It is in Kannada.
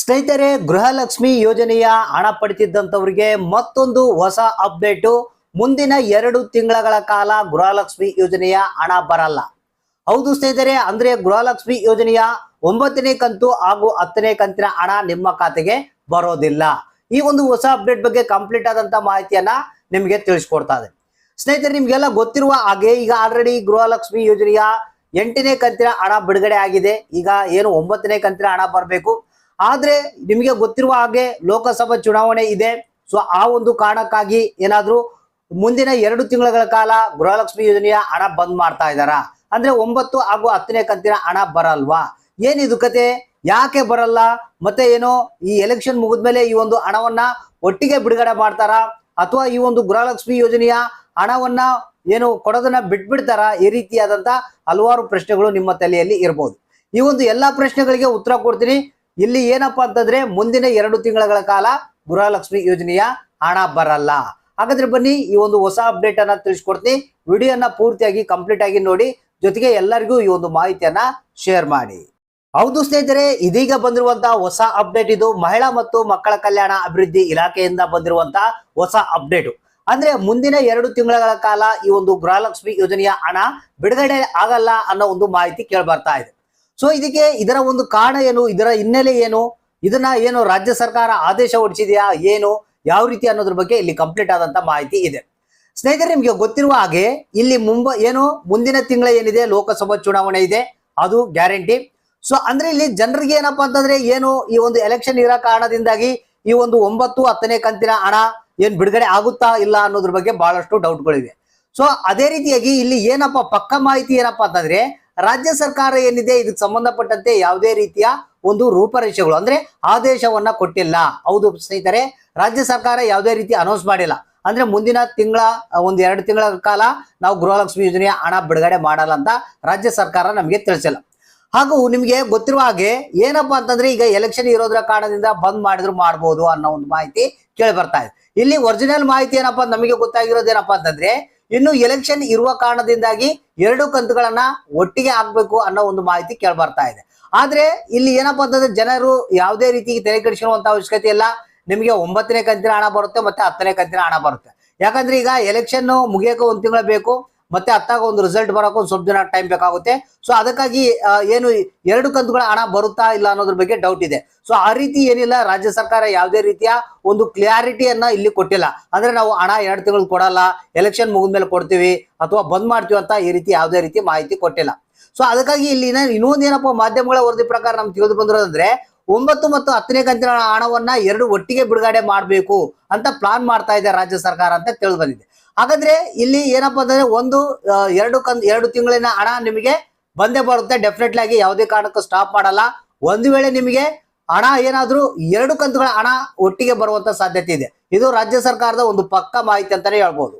ಸ್ನೇಹಿತರೆ, ಗೃಹಲಕ್ಷ್ಮಿ ಯೋಜನೆಯ ಹಣ ಪಡೆದಿದ್ದಂಥವ್ರಿಗೆ ಮತ್ತೊಂದು ಹೊಸ ಅಪ್ಡೇಟು. ಮುಂದಿನ ಎರಡು ತಿಂಗಳ ಕಾಲ ಗೃಹಲಕ್ಷ್ಮಿ ಯೋಜನೆಯ ಹಣ ಬರಲ್ಲ. ಹೌದು ಸ್ನೇಹಿತರೆ, ಅಂದ್ರೆ ಗೃಹಲಕ್ಷ್ಮಿ ಯೋಜನೆಯ ಒಂಬತ್ತನೇ ಕಂತು ಹಾಗೂ ಹತ್ತನೇ ಕಂತಿನ ಹಣ ನಿಮ್ಮ ಖಾತೆಗೆ ಬರೋದಿಲ್ಲ. ಈ ಒಂದು ಹೊಸ ಅಪ್ಡೇಟ್ ಬಗ್ಗೆ ಕಂಪ್ಲೀಟ್ ಆದಂತ ಮಾಹಿತಿಯನ್ನ ನಿಮಗೆ ತಿಳಿಸ್ಕೊಡ್ತಾ ಇದೆ ಸ್ನೇಹಿತರೆ, ನಿಮ್ಗೆಲ್ಲ ಗೊತ್ತಿರುವ ಹಾಗೆ ಈಗ ಆಲ್ರೆಡಿ ಗೃಹಲಕ್ಷ್ಮಿ ಯೋಜನೆಯ ಎಂಟನೇ ಕಂತಿನ ಹಣ ಬಿಡುಗಡೆ ಆಗಿದೆ. ಈಗ ಏನು ಒಂಬತ್ತನೇ ಕಂತಿನ ಹಣ ಬರಬೇಕು? ಆದ್ರೆ ನಿಮಗೆ ಗೊತ್ತಿರುವ ಹಾಗೆ ಲೋಕಸಭಾ ಚುನಾವಣೆ ಇದೆ. ಸೊ ಆ ಒಂದು ಕಾರಣಕ್ಕಾಗಿ ಏನಾದ್ರೂ ಮುಂದಿನ ಎರಡು ತಿಂಗಳ ಕಾಲ ಗೃಹಲಕ್ಷ್ಮಿ ಯೋಜನೆಯ ಹಣ ಬಂದ್ ಮಾಡ್ತಾ ಇದ್ದಾರಾ? ಅಂದ್ರೆ ಒಂಬತ್ತು ಹಾಗೂ ಹತ್ತನೇ ಕಂತಿನ ಹಣ ಬರಲ್ವಾ? ಏನಿದು ಕತೆ? ಯಾಕೆ ಬರಲ್ಲ? ಮತ್ತೆ ಏನೋ ಈ ಎಲೆಕ್ಷನ್ ಮುಗಿದ್ಮೇಲೆ ಈ ಒಂದು ಹಣವನ್ನ ಒಟ್ಟಿಗೆ ಬಿಡುಗಡೆ ಮಾಡ್ತಾರಾ? ಅಥವಾ ಈ ಒಂದು ಗೃಹಲಕ್ಷ್ಮಿ ಯೋಜನೆಯ ಹಣವನ್ನ ಏನು ಕೊಡೋದನ್ನ ಬಿಟ್ಬಿಡ್ತಾರ? ಈ ರೀತಿಯಾದಂತ ಹಲವಾರು ಪ್ರಶ್ನೆಗಳು ನಿಮ್ಮ ತಲೆಯಲ್ಲಿ ಇರ್ಬೋದು. ಈ ಒಂದು ಎಲ್ಲಾ ಪ್ರಶ್ನೆಗಳಿಗೆ ಉತ್ತರ ಕೊಡ್ತೀನಿ. ಇಲ್ಲಿ ಏನಪ್ಪಾ ಅಂತಂದ್ರೆ ಮುಂದಿನ ಎರಡು ತಿಂಗಳ ಕಾಲ ಗೃಹಲಕ್ಷ್ಮಿ ಯೋಜನೆಯ ಹಣ ಬರಲ್ಲ. ಹಾಗಾದ್ರೆ ಬನ್ನಿ, ಈ ಒಂದು ಹೊಸ ಅಪ್ಡೇಟ್ ಅನ್ನ ತಿಳಿಸ್ಕೊಡ್ತೀನಿ. ವಿಡಿಯೋನ ಪೂರ್ತಿಯಾಗಿ ಕಂಪ್ಲೀಟ್ ಆಗಿ ನೋಡಿ, ಜೊತೆಗೆ ಎಲ್ಲರಿಗೂ ಈ ಒಂದು ಮಾಹಿತಿಯನ್ನ ಶೇರ್ ಮಾಡಿ. ಹೌದು ಸ್ನೇಹಿತರೆ, ಇದೀಗ ಬಂದಿರುವಂತಹ ಹೊಸ ಅಪ್ಡೇಟ್ ಇದು ಮಹಿಳಾ ಮತ್ತು ಮಕ್ಕಳ ಕಲ್ಯಾಣ ಅಭಿವೃದ್ಧಿ ಇಲಾಖೆಯಿಂದ ಬಂದಿರುವಂತಹ ಹೊಸ ಅಪ್ಡೇಟ್ ಅಂದ್ರೆ ಮುಂದಿನ ಎರಡು ತಿಂಗಳ ಕಾಲ ಈ ಒಂದು ಗೃಹಲಕ್ಷ್ಮಿ ಯೋಜನೆಯ ಹಣ ಬಿಡುಗಡೆ ಆಗಲ್ಲ ಅನ್ನೋ ಒಂದು ಮಾಹಿತಿ ಕೇಳಿ ಬರ್ತಾ ಇದೆ. ಸೊ ಇದಕ್ಕೆ ಇದರ ಒಂದು ಕಾರಣ ಏನು? ಇದರ ಹಿನ್ನೆಲೆ ಏನು? ಇದನ್ನ ಏನು ರಾಜ್ಯ ಸರ್ಕಾರ ಆದೇಶ ಹೊರಡಿಸಿದೆಯಾ? ಏನು? ಯಾವ ರೀತಿ ಅನ್ನೋದ್ರ ಬಗ್ಗೆ ಇಲ್ಲಿ ಕಂಪ್ಲೀಟ್ ಆದಂತ ಮಾಹಿತಿ ಇದೆ. ಸ್ನೇಹಿತರೆ, ನಿಮ್ಗೆ ಗೊತ್ತಿರುವ ಹಾಗೆ ಇಲ್ಲಿ ಮುಂಬೈ, ಏನು? ಮುಂದಿನ ತಿಂಗಳ ಏನಿದೆ? ಲೋಕಸಭಾ ಚುನಾವಣೆ ಇದೆ. ಅದು ಗ್ಯಾರಂಟಿ ಸೊ ಅಂದ್ರೆ ಇಲ್ಲಿ ಜನರಿಗೆ ಏನಪ್ಪಾ ಅಂತಂದ್ರೆ ಏನು? ಈ ಒಂದು ಎಲೆಕ್ಷನ್ ಇರೋ ಕಾರಣದಿಂದಾಗಿ ಈ ಒಂದು ಒಂಬತ್ತು ಹತ್ತನೇ ಕಂತಿನ ಹಣ ಏನ್ ಬಿಡುಗಡೆ ಆಗುತ್ತಾ ಇಲ್ಲ ಅನ್ನೋದ್ರ ಬಗ್ಗೆ ಬಹಳಷ್ಟು ಡೌಟ್ಗಳಿವೆ ಸೊ ಅದೇ ರೀತಿಯಾಗಿ ಇಲ್ಲಿ ಏನಪ್ಪಾ ಪಕ್ಕ ಮಾಹಿತಿ ಏನಪ್ಪಾ ಅಂತಂದ್ರೆ ರಾಜ್ಯ ಸರ್ಕಾರ ಏನಿದೆ, ಇದಕ್ಕೆ ಸಂಬಂಧಪಟ್ಟಂತೆ ಯಾವುದೇ ರೀತಿಯ ಒಂದು ರೂಪರೇಷೆಗಳು, ಅಂದ್ರೆ ಆದೇಶವನ್ನ ಕೊಟ್ಟಿಲ್ಲ. ಹೌದು ಸ್ನೇಹಿತರೆ, ರಾಜ್ಯ ಸರ್ಕಾರ ಯಾವುದೇ ರೀತಿ ಅನೌನ್ಸ್ ಮಾಡಿಲ್ಲ. ಅಂದ್ರೆ ಮುಂದಿನ ತಿಂಗಳ, ಒಂದು ಎರಡು ತಿಂಗಳ ಕಾಲ ನಾವು ಗೃಹಲಕ್ಷ್ಮಿ ಯೋಜನೆಯ ಹಣ ಬಿಡುಗಡೆ ಮಾಡಲ್ಲ ಅಂತ ರಾಜ್ಯ ಸರ್ಕಾರ ನಮಗೆ ತಿಳಿಸಿಲ್ಲ. ಹಾಗೂ ನಿಮಗೆ ಗೊತ್ತಿರುವ ಹಾಗೆ ಏನಪ್ಪಾ ಅಂತಂದ್ರೆ, ಈಗ ಎಲೆಕ್ಷನ್ ಇರೋದ್ರ ಕಾರಣದಿಂದ ಬಂದ್ ಮಾಡಿದ್ರು ಮಾಡ್ಬೋದು ಅನ್ನೋ ಒಂದು ಮಾಹಿತಿ ಕೇಳಿ ಬರ್ತಾ ಇದೆ. ಇಲ್ಲಿ ಒರಿಜಿನಲ್ ಮಾಹಿತಿ ಏನಪ್ಪಾ ನಮಗೆ ಗೊತ್ತಾಗಿರೋದೇನಪ್ಪಾ ಅಂತಂದ್ರೆ ಇನ್ನು ಎಲೆಕ್ಷನ್ ಇರುವ ಕಾರಣದಿಂದಾಗಿ ಎರಡು ಕಂತುಗಳನ್ನ ಒಟ್ಟಿಗೆ ಹಾಕ್ಬೇಕು ಅನ್ನೋ ಒಂದು ಮಾಹಿತಿ ಕೇಳಿ ಬರ್ತಾ ಇದೆ. ಆದ್ರೆ ಇಲ್ಲಿ ಏನಪ್ಪಾ ಅಂತಂದ್ರೆ ಜನರು ಯಾವುದೇ ರೀತಿ ತೆರೆ ಕಡಿಸಿರುವಂತಹ ಅವಶ್ಯಕತೆ ಇಲ್ಲ. ನಿಮಗೆ ಒಂಬತ್ತನೇ ಕಂತಿನ ಹಣ ಬರುತ್ತೆ ಮತ್ತೆ ಹತ್ತನೇ ಕಂತಿನ ಹಣ ಬರುತ್ತೆ. ಯಾಕಂದ್ರೆ ಈಗ ಎಲೆಕ್ಷನ್ ಮುಗಿಯೋಕೆ ಒಂದು ತಿಂಗಳು ಬೇಕು. ಮತ್ತೆ ಅತ್ತಾಗ ಒಂದು ರಿಸಲ್ಟ್ ಬರೋಕೆ ಒಂದು ಸ್ವಲ್ಪ ದಿನ ಟೈಮ್ ಬೇಕಾಗುತ್ತೆ. ಸೊ ಅದಕ್ಕಾಗಿ ಏನು ಎರಡು ಕಂತುಗಳ ಹಣ ಬರುತ್ತಾ ಇಲ್ಲ ಅನ್ನೋದ್ರ ಬಗ್ಗೆ ಡೌಟ್ ಇದೆ. ಸೊ ಆ ರೀತಿ ಏನಿಲ್ಲ, ರಾಜ್ಯ ಸರ್ಕಾರ ಯಾವುದೇ ರೀತಿಯ ಒಂದು ಕ್ಲಾರಿಟಿಯನ್ನ ಇಲ್ಲಿ ಕೊಟ್ಟಿಲ್ಲ. ಅಂದ್ರೆ ನಾವು ಹಣ ಎರಡು ತಿಂಗಳು ಕೊಡಲ್ಲ ಎಲೆಕ್ಷನ್ ಮುಗಿದ್ಮೇಲೆ ಕೊಡ್ತೀವಿ, ಅಥವಾ ಬಂದ್ ಮಾಡ್ತೀವಿ ಅಂತ ಈ ರೀತಿ ಯಾವುದೇ ರೀತಿ ಮಾಹಿತಿ ಕೊಟ್ಟಿಲ್ಲ. ಸೊ ಅದಕ್ಕಾಗಿ ಇಲ್ಲಿ ಇನ್ನೊಂದೇನಪ್ಪ ಮಾಧ್ಯಮಗಳ ವರದಿ ಪ್ರಕಾರ ನಮ್ಗೆ ತಿಳಿದು ಬಂದಿರೋದಂದ್ರೆ ಒಂಬತ್ತು ಮತ್ತು ಹತ್ತನೇ ಕಂತಿನ ಹಣವನ್ನ ಎರಡು ಒಟ್ಟಿಗೆ ಬಿಡುಗಡೆ ಮಾಡಬೇಕು ಅಂತ ಪ್ಲಾನ್ ಮಾಡ್ತಾ ಇದೆ ರಾಜ್ಯ ಸರ್ಕಾರ ಅಂತ ತಿಳಿದು ಬಂದಿದೆ. ಹಾಗಾದ್ರೆ ಇಲ್ಲಿ ಏನಪ್ಪಾ ಅಂದ್ರೆ ಒಂದು ಎರಡು ಕಂದ್, ಎರಡು ತಿಂಗಳಿನ ಹಣ ನಿಮಗೆ ಬಂದೇ ಬರುತ್ತೆ. ಡೆಫಿನೆಟ್ಲಿ ಆಗಿ ಯಾವುದೇ ಕಾರಣಕ್ಕೂ ಸ್ಟಾಪ್ ಮಾಡಲ್ಲ. ಒಂದು ವೇಳೆ ನಿಮಗೆ ಹಣ ಏನಾದ್ರೂ ಎರಡು ಕಂತುಗಳ ಹಣ ಒಟ್ಟಿಗೆ ಬರುವಂತ ಸಾಧ್ಯತೆ ಇದೆ. ಇದು ರಾಜ್ಯ ಸರ್ಕಾರದ ಒಂದು ಪಕ್ಕ ಮಾಹಿತಿ ಅಂತಾನೆ ಹೇಳ್ಬೋದು.